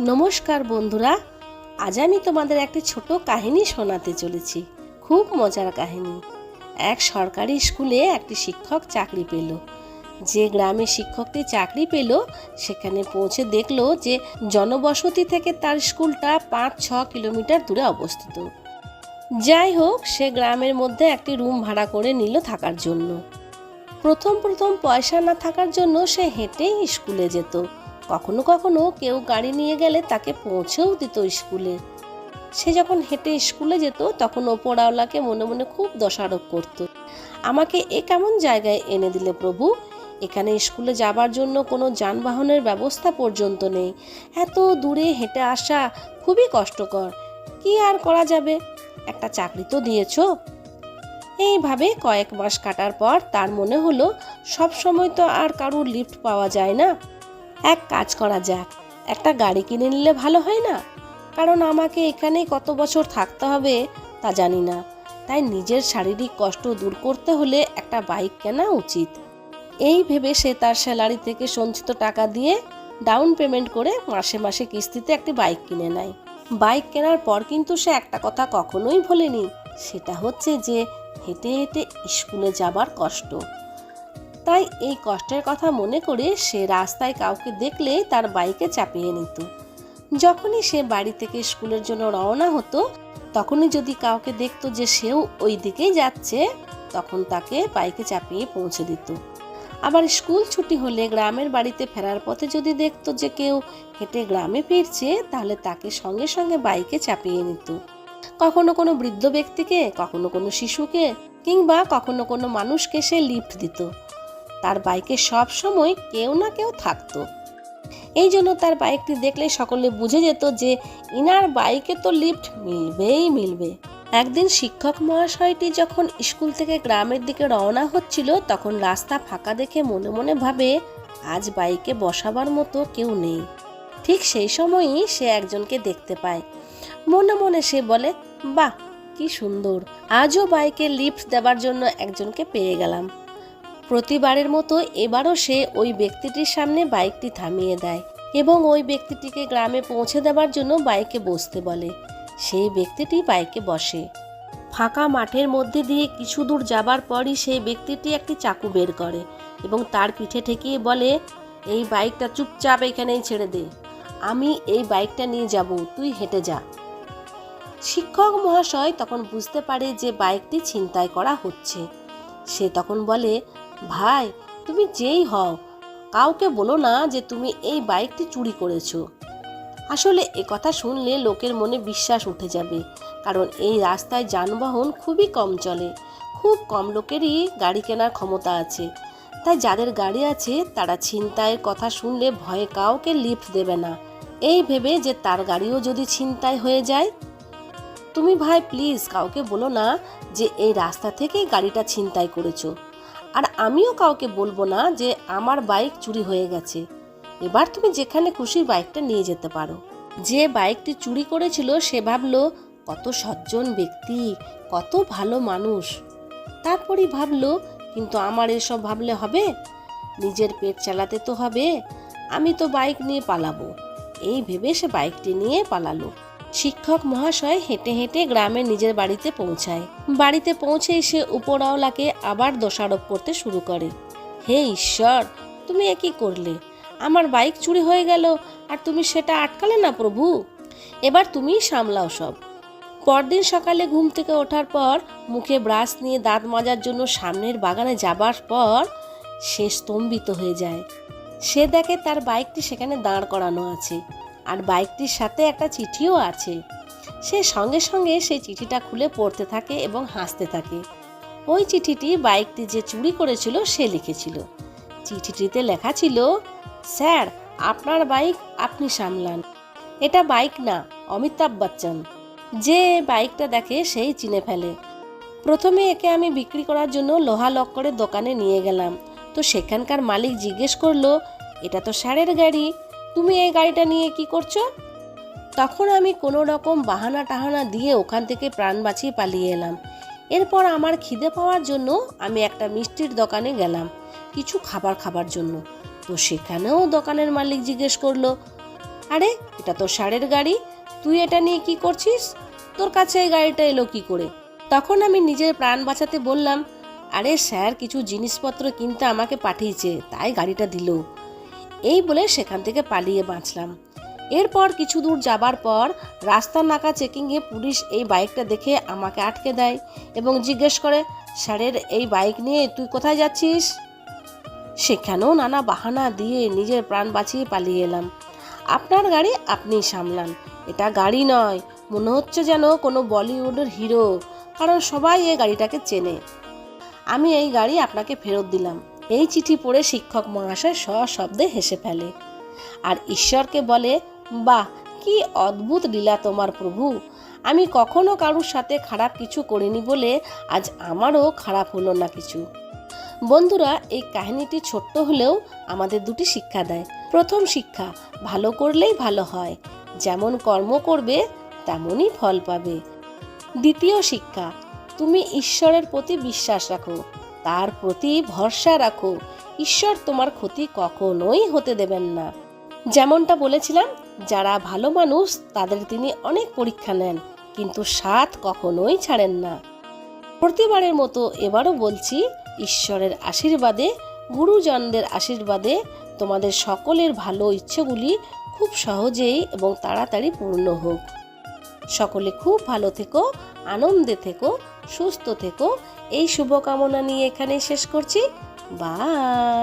নমস্কার বন্ধুরা, আজ আমি তোমাদের একটি ছোট কাহিনী শোনাতে চলেছি। খুব মজার কাহিনী। এক সরকারি স্কুলে একটি শিক্ষক চাকরি পেল। যে গ্রামে শিক্ষকটি চাকরি পেল, সেখানে পৌঁছে দেখল যে জনবসতি থেকে তার স্কুলটা পাঁচ ছ কিলোমিটার দূরে অবস্থিত। যাই হোক, সে গ্রামের মধ্যে একটি রুম ভাড়া করে নিল থাকার জন্য। প্রথম প্রথম পয়সা না থাকার জন্য সে হেঁটেই স্কুলে যেত। কখনো কখনো কেউ গাড়ি নিয়ে গেলে তাকে পৌঁছেও দিত স্কুলে। সে যখন হেঁটে স্কুলে যেত, তখন ওপরওয়ালাকে মনে মনে খুব দোষারোপ করত। আমাকে এ কেমন জায়গায় এনে দিলে প্রভু? এখানে স্কুলে যাবার জন্য কোনো যানবাহনের ব্যবস্থা পর্যন্ত নেই। এত দূরে হেঁটে আসা খুবই কষ্টকর। কি আর করা যাবে? একটা চাকরি তো দিয়েছ? এইভাবে কয়েক মাস কাটার পর তার মনে হলো সব সময় তো আর কারুর লিফট পাওয়া যায় না। এক কাজ করা যাক। একটা গাড়ি কিনে নিলে ভালো হয় না? কারণ আমাকে এখানে কত বছর থাকতে হবে তা জানি না। তাই নিজের শারীরিক কষ্ট দূর করতে হলে একটা বাইক কেনা উচিত। এই ভেবে সে তার স্যালারি থেকে সঞ্চিত টাকা দিয়ে ডাউন পেমেন্ট করে মাসে মাসে কিস্তিতে একটি বাইক কিনে নেয়। বাইক কেনার পর কিন্তু সে একটা কথা কখনোই ভোলেনি। সেটা হচ্ছে যে হেঁটে হেঁটে স্কুলে যাবার কষ্ট। তাই এই কষ্টের কথা মনে করে সে রাস্তায় কাউকে দেখলে তার বাইকে চাপিয়ে নিত। যখনই সে বাড়ি থেকে স্কুলের জন্য রওনা হতো, তখনই যদি কাউকে দেখতো যে সেও ওই দিকেই যাচ্ছে, তখন তাকে বাইকে চাপিয়ে পৌঁছে দিত। আবার স্কুল ছুটি হলে গ্রামের বাড়িতে ফেরার পথে যদি দেখতো যে কেউ হেঁটে গ্রামে ফিরছে, তাহলে তাকে সঙ্গে সঙ্গে বাইকে চাপিয়ে নিত। কখনো কোনো বৃদ্ধ ব্যক্তিকে, কখনো কোনো শিশুকে কিংবা কখনো কোনো মানুষকে সে লিফট দিত। তার বাইকে সব সময় কেউ না কেউ থাকতো। এই জন্য তার বাইকটি দেখলে সকলে বুঝে যেত যে ইনার বাইকে তো লিফট মিলবেই মিলবে। একদিন শিক্ষক মহাশয়টি যখন স্কুল থেকে গ্রামের দিকে রওনা হচ্ছিল, তখন রাস্তা ফাঁকা দেখে মনে মনে ভাবে, আজ বাইকে বসাবার মতো কেউ নেই। ঠিক সেই সময়ই সে একজনকে দেখতে পায়। মনে মনে সে বলে, বাহ, কি সুন্দর! আজও বাইকে লিফট দেওয়ার জন্য একজনকে পেয়ে গেলাম। প্রতিবারের মতো এবারও সে ওই ব্যক্তিটির সামনে বাইকটি থামিয়ে দেয় এবং ওই ব্যক্তিটিকে গ্রামে পৌঁছে দেওয়ার জন্য বাইকে বসতে বলে। সেই ব্যক্তিটি বাইকে বসে। ফাঁকা মাঠের মধ্যে দিয়ে কিছু দূর যাবার পরই সেই ব্যক্তিটি একটি চাকু বের করে এবং তার পিঠে ঠেকিয়ে বলে, এই বাইকটা চুপচাপ এখানেই ছেড়ে দে। আমি এই বাইকটা নিয়ে যাব, তুই হেঁটে যা। শিক্ষক মহাশয় তখন বুঝতে পারে যে বাইকটি ছিনতাই করা হচ্ছে। সে তখন বলে ভাই, তুমি যেই হও, কাউকে বলো না যে তুমি এই বাইকটি চুরি করেছ। আসলে এ কথা শুনলে লোকের মনে বিশ্বাস উঠে যাবে, কারণ এই রাস্তায় যানবাহন খুবই কম চলে, খুব কম লোকেরই গাড়ি কেনার ক্ষমতা আছে। তাই যাদের গাড়ি আছে, তারা ছিনতাইয়ের কথা শুনলে ভয়ে কাউকে লিফট দেবে না। এই ভেবে যে তার গাড়িও যদি ছিনতাই হয়ে যায়। তুমি ভাই, প্লিজ কাউকে বলো না যে এই রাস্তা থেকেই গাড়িটা ছিনতাই করেছ। আর আমিও কাউকে বলব না যে আমার বাইক চুরি হয়ে গেছে। এবার তুমি যেখানে খুশি বাইকটা নিয়ে যেতে পারো। যে বাইকটি চুরি করেছিল সে ভাবলো, কত সজ্জন ব্যক্তি, কত ভালো মানুষ। তারপরই ভাবলো, কিন্তু আমার এসব ভাবলে হবে? নিজের পেট চালাতে তো হবে। আমি তো বাইক নিয়ে পালাবো। এই ভেবে সে বাইকটি নিয়ে পালালো। শিক্ষক মহাশয় হেঁটে হেঁটে গ্রামে নিজের বাড়িতে পৌঁছায়। বাড়িতে পৌঁছেই সে উপরওয়ালাকে আবার দোষারোপ করতে শুরু করে। হে ঈশ্বর, তুমি একই করলে? আমার বাইক চুরি হয়ে গেল, আর তুমি সেটা আটকালে না প্রভু? এবার তুমিই সামলাও সব। পরদিন সকালে ঘুম থেকে ওঠার পর, মুখে ব্রাশ নিয়ে দাঁত মাজার জন্য সামনের বাগানে যাবার পর, সে স্তম্ভিত হয়ে যায়। সে দেখে তার বাইকটি সেখানে দাঁড় করানো আছে। আর বাইকটির সাথে একটা চিঠিও আছে। সে সঙ্গে সঙ্গে সেই চিঠিটা খুলে পড়তে থাকে এবং হাসতে থাকে। ওই চিঠিটি বাইকটি যে চুরি করেছিল সে লিখেছিল। চিঠিটিতে লেখা ছিল, স্যার, আপনার বাইক আপনি সামলান। এটা বাইক না, অমিতাভ বচ্চন। যে বাইকটা দেখে সেই চিনে ফেলে। প্রথমে একে আমি বিক্রি করার জন্য লোহা লক্করের দোকানে নিয়ে গেলাম। তো সেখানকার মালিক জিজ্ঞেস করল, এটা তো স্যারের গাড়ি। তুমি এই গাড়িটা নিয়ে কি করছ? তখন আমি কোনো রকম বাহানা টাহানা দিয়ে ওখান থেকে প্রাণ বাঁচিয়ে পালিয়ে এলাম। এরপর আমার খিদে পাওয়ার জন্য আমি একটা মিষ্টির দোকানে গেলাম, কিছু খাবার খাবার জন্য। তো সেখানেও দোকানের মালিক জিজ্ঞেস করল, আরে, এটা তো ষাঁড়ের গাড়ি, তুই এটা নিয়ে কি করছিস? তোর কাছে এই গাড়িটা এলো কি করে? তখন আমি নিজের প্রাণ বাঁচাতে বললাম, আরে স্যার, কিছু জিনিসপত্র কিনতে আমাকে পাঠিয়েছে, তাই গাড়িটা দিল। এই বলে সেখান থেকে পালিয়ে বাঁচলাম। এরপর কিছু দূর যাবার পর রাস্তার নাকা চেকিংয়ে পুলিশ এই বাইকটা দেখে আমাকে আটকে দেয় এবং জিজ্ঞেস করে, স্যারের এই বাইক নিয়ে তুই কোথায় যাচ্ছিস? সেখানেও নানা বাহানা দিয়ে নিজের প্রাণ বাঁচিয়ে পালিয়ে এলাম। আপনার গাড়ি আপনি সামলান। এটা গাড়ি নয়। মনে হচ্ছে যেন কোনো বলিউডের হিরো। কারণ সবাই এই গাড়িটাকে চেনে। আমি এই গাড়ি আপনাকে ফেরত দিলাম। এই চিঠি পড়ে শিক্ষক মহাশয় সশব্দে হেসে ফেলে। আর ঈশ্বরকে বলে, বাহ, কি অদ্ভুত লীলা তোমার প্রভু। আমি কখনো কারুর সাথে খারাপ কিছু করিনি বলে আজ আমারও খারাপ হলো না কিছু। বন্ধুরা, এই কাহিনীটি ছোট্ট হলেও আমাদের দুটি শিক্ষা দেয়। প্রথম শিক্ষা, ভালো করলেই ভালো হয়। যেমন কর্ম করবে, তেমনই ফল পাবে। দ্বিতীয় শিক্ষা, তুমি ঈশ্বরের প্রতি বিশ্বাস রাখো। তার প্রতি ভরসা রাখো। ঈশ্বর তোমার ক্ষতি কখনোই হতে দেবেন না। যেমনটা বলেছিলাম, যারা ভালো মানুষ, তাদের তিনি অনেক পরীক্ষা নেন, কিন্তু সাথ কখনোই ছাড়েন না। প্রতিবারের মতো এবারও বলছি, ঈশ্বরের আশীর্বাদে, গুরুজনদের আশীর্বাদে তোমাদের সকলের ভালো ইচ্ছেগুলি খুব সহজেই এবং তাড়াতাড়ি পূর্ণ হোক। সকলে খুব ভালো থেকো, আনন্দে থেকো সুস্থ থেকো। এই শুভকামনা নিয়ে এখানে শেষ করছি। বাই।